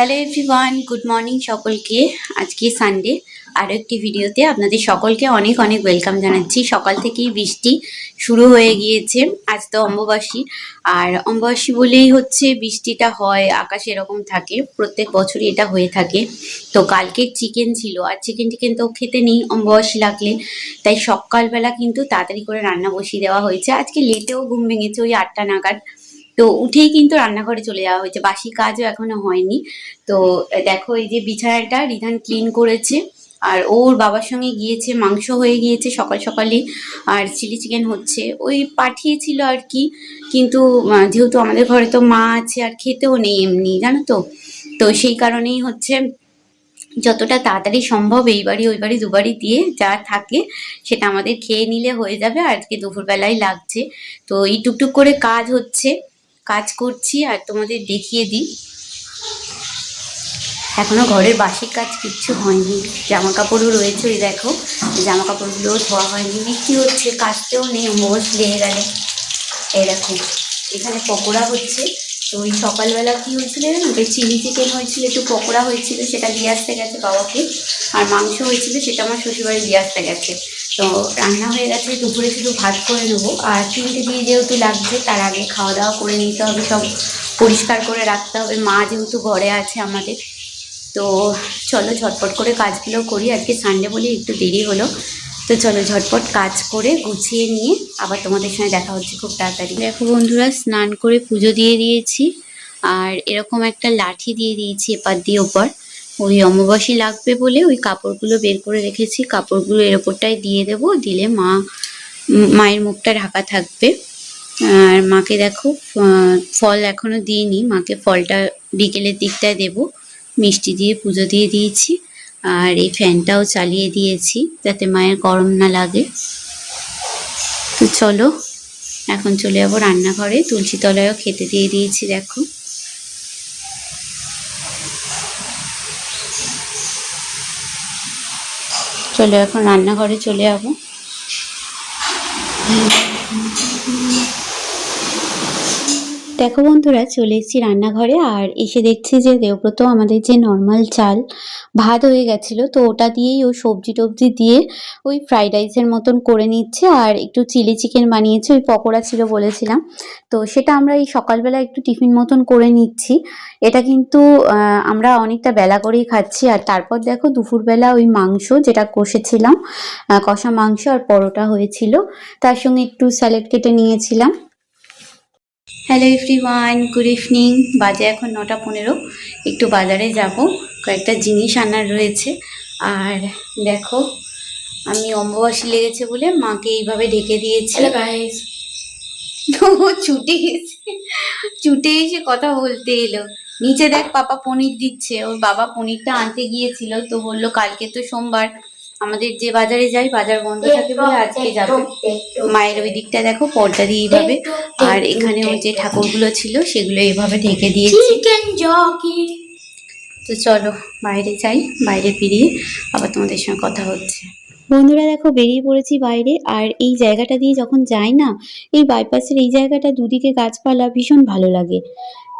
Hello everyone, good morning সকলকে। আজকে Sunday আরও একটি ভিডিওতে আপনাদের সকলকে অনেক অনেক ওয়েলকাম জানাচ্ছি। সকাল থেকেই বৃষ্টি শুরু হয়ে গিয়েছে। আজ তো অম্বুবাসী। আর অম্বুবাসী বলেই হচ্ছে বৃষ্টিটা হয়, আকাশ এরকম থাকে। প্রত্যেক বছরই এটা হয়ে থাকে। তো কালকে চিকেন ছিল। আর চিকেন টিকেন তো খেতে নেই, অম্বুবাসী লাগলে। তাই সকালবেলা কিন্তু তাড়াতাড়ি করে রান্না বসিয়ে দেওয়া হয়েছে। আজকে লেটেও ঘুম ভেঙেছে, ওই আটটা নাগাদ। তো উঠেই কিন্তু রান্নাঘরে চলে যাওয়া হয়েছে। বাসি কাজও এখনও হয়নি। তো দেখো এই যে বিছানাটা রিধান ক্লিন করেছে। আর ওর বাবার সঙ্গে গিয়েছে, মাংস হয়ে গিয়েছে, সকাল সকালে আর চিলি চিকেন হচ্ছে। ওই পাঠিয়েছিল আর কি। কিন্তু যেহেতু আমাদের ঘরে তো মা আছে, আর খেতেও নেই এমনি, জানো তো? তো সেই কারণেই হচ্ছে যতটা তাড়াতাড়ি সম্ভব এই বাড়ি, ওই বাড়ি দুবারই দিয়ে যা থাকে, সেটা আমাদের খেয়ে নিলে হয়ে যাবে। আজকে দুপুরবেলায় লাগছে। তো এই টুকটুক করে কাজ হচ্ছে। কাজ করছি আর তোমাদের দেখিয়ে দিই। এখনও ঘরের বাসি কাজ কিচ্ছু হয়নি। জামা কাপড়ও রয়েছে ওই দেখো। জামা কাপড়গুলোও ধোয়া হয়নি। বৃষ্টি হচ্ছে, কাচতেও নেই, মোষ লেগে গেলে। দেখো, এখানে পকোড়া হচ্ছে। তো ওই সকালবেলা কী হয়েছিল তো চিলি চিকেন হয়েছিল, একটু পকোড়া হয়েছিল, সেটা দিয়ে আসতে গেছে বাবাকে। আর মাংস হয়েছিল, সেটা আমার শ্বশুরবাড়ি দিয়ে আসতে গেছে। তো রান্না হয়ে গেছে, দুপুরে শুধু ভাত করে নেব। আর তিনটে দিয়ে যেহেতু লাগছে, তার আগে খাওয়া দাওয়া করে নিতে হবে, সব পরিষ্কার করে রাখতে হবে। মা যেহেতু ঘরে আছে আমাদের, তো চলো ঝটপট করে কাজগুলো করি। আজকে সানডে বলে একটু দেরি হলো, তো চলো ঝটপট কাজ করে গুছিয়ে নিয়ে আবার তোমাদের সঙ্গে দেখা হচ্ছে খুব তাড়াতাড়ি। দেখো বন্ধুরা, স্নান করে পুজো দিয়ে দিয়েছি, আর এরকম একটা লাঠি দিয়ে দিয়েছি এপার দিয়ে ওপর। ওই অমাবাসী লাগবে বলে ওই কাপড়গুলো বের করে রেখেছি। কাপড়গুলো এর ওপরটায় দিয়ে দেবো। দিলে মা মায়ের মুখটা ঢাকা থাকবে। আর মাকে দেখো ফল এখনও দিইনি। মাকে ফলটা বিকেলের দিকটায় দেবো। মিষ্টি দিয়ে পুজো দিয়ে দিয়েছি। আর এই ফ্যানটাও চালিয়ে দিয়েছি যাতে মায়ের গরম না লাগে। তো চলো, এখন চলে যাব রান্নাঘরে। তুলসী তলায়ও খেতে দিয়ে দিয়েছি, দেখো। চলো এখন রান্নাঘরে চলে যাব। দেখো বন্ধুরা, চলে এসেছি রান্নাঘরে আর এসে দেখছি যে দেবব্রত আমাদের যে নর্মাল চাল, ভাত হয়ে গেছিল, তো ওটা দিয়েই ও সবজি টবজি দিয়ে ওই ফ্রাইড রাইসের মতন করে নিচ্ছে আর একটু চিলি চিকেন বানিয়েছে, ওই পকোড়া ছিল বলেছিলাম। তো সেটা আমরা এই সকালবেলা একটু টিফিন মতন করে নিচ্ছি। এটা কিন্তু আমরা অনেকটা বেলা করেই খাচ্ছি আর তারপর দেখো দুপুরবেলা ওই মাংস যেটা কষেছিলাম কষা মাংস আর পরোটা হয়েছিল, তার সঙ্গে একটু স্যালাড কেটে নিয়েছিলাম। হ্যালো এভরিওয়ান গুড ইভিনিং বাজে এখন নটা পনেরো। একটু বাজারে যাব। কয়েকটা জিনিস আনার রয়েছে। আর দেখো আমি অম্ববাসী লেগেছে বলে মাকে এইভাবে ঢেকে দিয়েছি। ও ছুটে এসে ছুটে এসে কথা বলতে এলো। নিচে দেখ পাপা পনির দিচ্ছে। ওর বাবা পনিরটা আনতে গিয়েছিল। তো বলল কালকে তো সোমবার। আমাদের যে বাজারে যাই বাজার বন্ধ থাকে বলে আজকে যাবে। মায়ের ওই দিকটা দেখো পর্দা দিয়ে এইভাবে। আর এখানে ওই যে ঠাকুরগুলো ছিল সেগুলো এইভাবে ঢেকে দিয়েছি। তো চলো বাইরে যাই বাইরে ফিরিয়ে আবার তোমাদের সঙ্গে কথা হচ্ছে। বন্ধুরা দেখো বেরিয়ে পড়েছি বাইরে আর এই জায়গাটা দিয়ে যখন যাই না এই বাইপাসের এই জায়গাটা দুদিকে গাছপালা ভীষণ ভালো লাগে।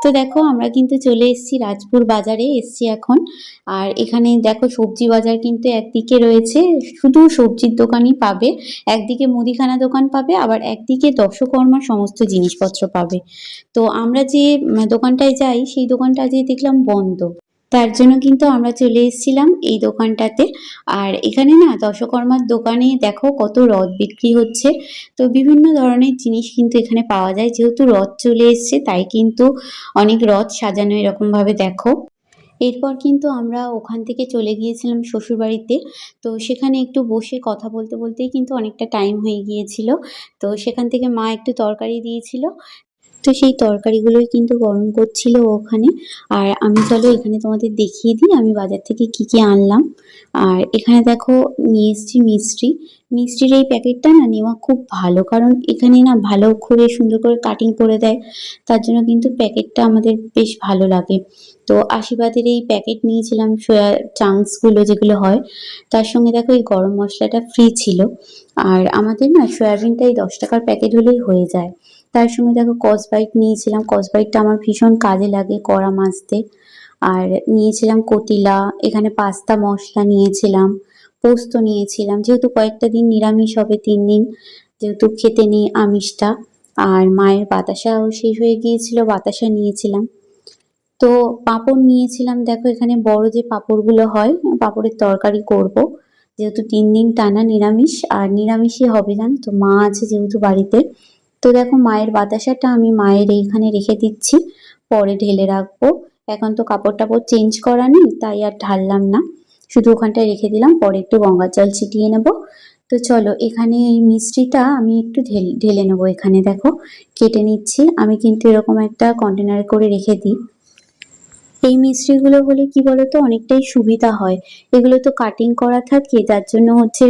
তো দেখো, আমরা কিন্তু চলে এসেছি রাজপুর বাজারে, এসছি এখন। আর এখানে দেখো, সবজি বাজার কিন্তু একদিকে রয়েছে। শুধু সবজির দোকানই পাবে, একদিকে মুদিখানা দোকান পাবে, আবার একদিকে দশকর্মার সমস্ত জিনিসপত্র পাবে। তো আমরা যে দোকানটায় যাই, সেই দোকানটা আজকে দেখলাম বন্ধ। তার জন্য কিন্তু আমরা চলে এসেছিলাম এই দোকানটাতে। আর এখানে না দশকর্মার দোকানে দেখো কত রথ বিক্রি হচ্ছে। তো বিভিন্ন ধরনের জিনিস কিন্তু এখানে পাওয়া যায়। যেহেতু রথ চলে এসছে, তাই কিন্তু অনেক রথ সাজানো এরকম ভাবে দেখো। এরপর কিন্তু আমরা ওখান থেকে চলে গিয়েছিলাম শ্বশুরবাড়িতে। তো সেখানে একটু বসে কথা বলতে বলতেই কিন্তু অনেকটা টাইম হয়ে গিয়েছিল। তো সেখান থেকে মা একটু তরকারি দিয়েছিল। তো সেই তরকারিগুলোই কিন্তু গরম করছিল ওখানে। আর আমি চলো এখানে তোমাদের দেখিয়ে দিই, আমি বাজার থেকে কি কি আনলাম। আর এখানে দেখো নিয়ে এসেছি মিষ্টি। মিষ্টির এই প্যাকেটটা না নেওয়া খুব ভালো, কারণ এখানে না ভালো করে সুন্দর করে কাটিং করে দেয়। তার জন্য কিন্তু প্যাকেটটা আমাদের বেশ ভালো লাগে। তো আশীর্বাদের এই প্যাকেট নিয়েছিলাম সোয়া চাংসগুলো যেগুলো হয়। তার সঙ্গে দেখো এই গরম মশলাটা ফ্রি ছিল। আর আমাদের না সয়াবিনটা এই দশ টাকার প্যাকেট হলেই হয়ে যায়। তার সঙ্গে দেখো কসবাইট নিয়েছিলাম। কসবাইটটা আমার ভীষণ কাজে লাগে কড়া মাছতে। আর নিয়েছিলাম কতিলা এখানে পাস্তা মশলা নিয়েছিলাম, পোস্ত নিয়েছিলাম। যেহেতু কয়েকটা দিন নিরামিষ হবে, তিন দিন যেহেতু খেতে নেই আমিষটা। আর মায়ের বাতাসাও শেষ হয়ে গিয়েছিল, বাতাসা নিয়েছিলাম। তো পাঁপড় নিয়েছিলাম, দেখো এখানে বড় যে পাঁপড়গুলো হয়, পাঁপড়ের তরকারি করব। যেহেতু তিন দিন টানা নিরামিষ, আর নিরামিষই হবে জানো তো, মা আছে যেহেতু বাড়িতে। তো দেখো মায়ের বাতাসাটা আমি মায়ের এইখানে রেখে দিচ্ছি, পরে ঢেলে রাখব। এখন তো কাপড় টাপড় চেঞ্জ করা নেই, তাই আর ঢাললাম না। শুধু ওখানটায় রেখে দিলাম, পরে একটু গঙ্গার জল ছিটিয়ে নেব। তো চলো, এখানে এই মিষ্টিটা আমি একটু ঢেলে নেব এখানে, দেখো। কেটে নিচ্ছি, আমি কিন্তু এরকম একটা কন্টেনার করে রেখে দিই। এই মিস্ত্রিগুলো হলে কি বলতো, অনেকটাই সুবিধা হয়। এগুলো তো কাটিং করা থাকে, যার জন্য হচ্ছে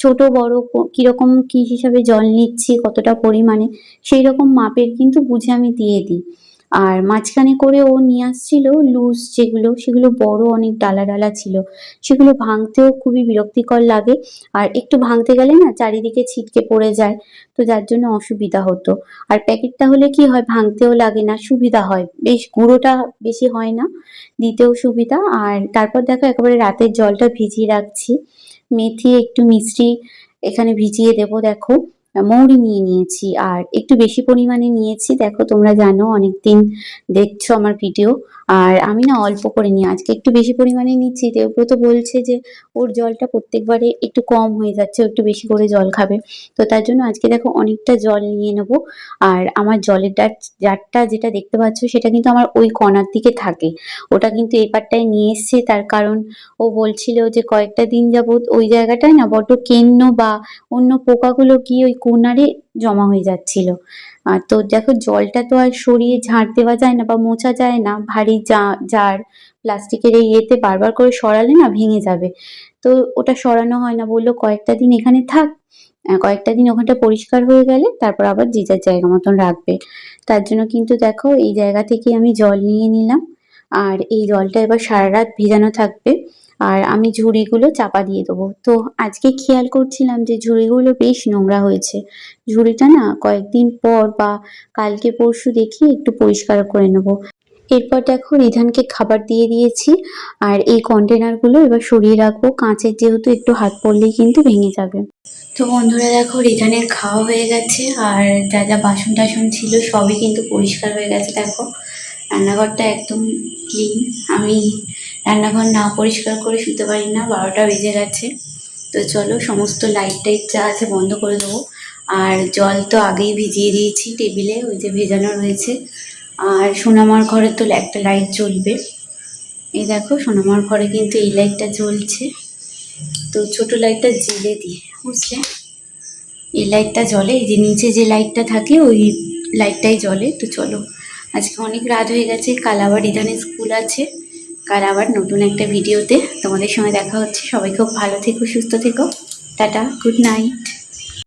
ছোট, বড় কীরকম কি হিসাবে জল নিচ্ছি, কতটা পরিমাণে সেই রকম মাপের কিন্তু বুঝে আমি দিয়ে দিই। আর মাঝখানে করে ও নিয়ে আসছিল লুজ যেগুলো, সেগুলো বড় অনেক ডালা ডালা ছিল। সেগুলো ভাঙতেও খুবই বিরক্তিকর লাগে। আর একটু ভাঙতে গেলে না চারিদিকে ছিটকে পড়ে যায়, তো যার জন্য অসুবিধা হতো। আর প্যাকেটটা হলে কি হয়, ভাঙতেও লাগে না, সুবিধা হয়। বেশ গুঁড়োটা বেশি হয় না, দিতেও সুবিধা। আর তারপর দেখো একেবারে রাতের জলটা ভিজিয়ে রাখছি। মেথি একটু মিষ্টি এখানে ভিজিয়ে দেবো, দেখো। মৌরি নিয়ে নিয়েছি আর একটু বেশি পরিমাণে নিয়েছি। দেখো, তোমরা জানো, অনেকদিন দেখছ আমার ভিডিও আর আমি না অল্প করে নিই আজকে একটু বেশি পরিমাণে নিচ্ছি। দেবব্রত বলছে যে, ওর জলটা প্রত্যেকবারে একটু কম হয়ে যাচ্ছে একটু বেশি করে জল খাবে। তো তার জন্য আজকে দেখো, অনেকটা জল নিয়ে নেব। আর আমার জলের ডাট জারটা যেটা দেখতে পাচ্ছ, সেটা কিন্তু আমার ওই কণার দিকে থাকে। ওটা কিন্তু এপারটায় নিয়ে এসছে, তার কারণ ও বলছিল যে, কয়েকটা দিন যাবত ওই জায়গাটায় না বড্ড কেন্ন বা অন্য পোকাগুলো কি ওই কোনারে জমা হয়ে যাচ্ছিল। আর তো দেখো জলটা তো আর সরিয়ে ঝাড় দেওয়া যায় না বা মোছা যায় না, ভারী জা, জার, প্লাস্টিকের এই ইয়েতে বারবার করে সরালে না ভেঙে যাবে। তো ওটা সরানো হয় না, বলল কয়েকটা দিন এখানে থাক। কয়েকটা দিন ওখানটা পরিষ্কার হয়ে গেলে তারপর আবার যে যার জায়গা মতন রাখবে। তার জন্য কিন্তু দেখো এই জায়গা থেকে আমি জল নিয়ে নিলাম। আর এই জলটা এবার সারা রাত ভেজানো থাকবে। আর আমি ঝুড়িগুলো চাপা দিয়ে দেবো। তো আজকে খেয়াল করছিলাম যে ঝুড়িগুলো বেশ নোংরা হয়েছে। ঝুড়িটা না কয়েকদিন পর বা কালকে পরশু দেখি একটু পরিষ্কার করে নেব। এরপর দেখো রিধানকে খাবার দিয়ে দিয়েছি আর এই কন্টেনারগুলো এবার সরিয়ে রাখব। কাঁচের যেহেতু একটু হাত পড়লেই কিন্তু ভেঙে যাবে। তো বন্ধুরা দেখো রিধানের খাওয়া হয়ে গেছে আর যা যা বাসন টাসন ছিল সবই কিন্তু পরিষ্কার হয়ে গেছে দেখো। রান্নাঘরটা একদম ক্লিন আমি রান্নাঘর না পরিষ্কার করে শুতে পারি না, বারোটা বেজে গেছে। তো চলো, সমস্ত লাইট টাইট যা আছে বন্ধ করে দেবো। আর জল তো আগেই ভিজিয়ে দিয়েছি টেবিলে, ওই যে ভেজানো রয়েছে। আর সোনামার ঘরে তো একটা লাইট জ্বলবে। এই দেখো, সোনামার ঘরে কিন্তু এই লাইটটা জ্বলছে। তো ছোট লাইটটা জেলে দিয়ে, বুঝলে? এই লাইটটা জ্বলে, এই যে নিচে যে লাইটটা থাকে, ওই লাইটটাই জ্বলে। তো চলো আজকে অনেক রাত হয়ে গেছে, কাল আবার ইদানে স্কুল আছে, কাল আবার নতুন একটা ভিডিওতে তোমাদের সঙ্গে দেখা হচ্ছে, সবাই খুব ভালো থেকো, সুস্থ থেকো, টাটা, গুড নাইট।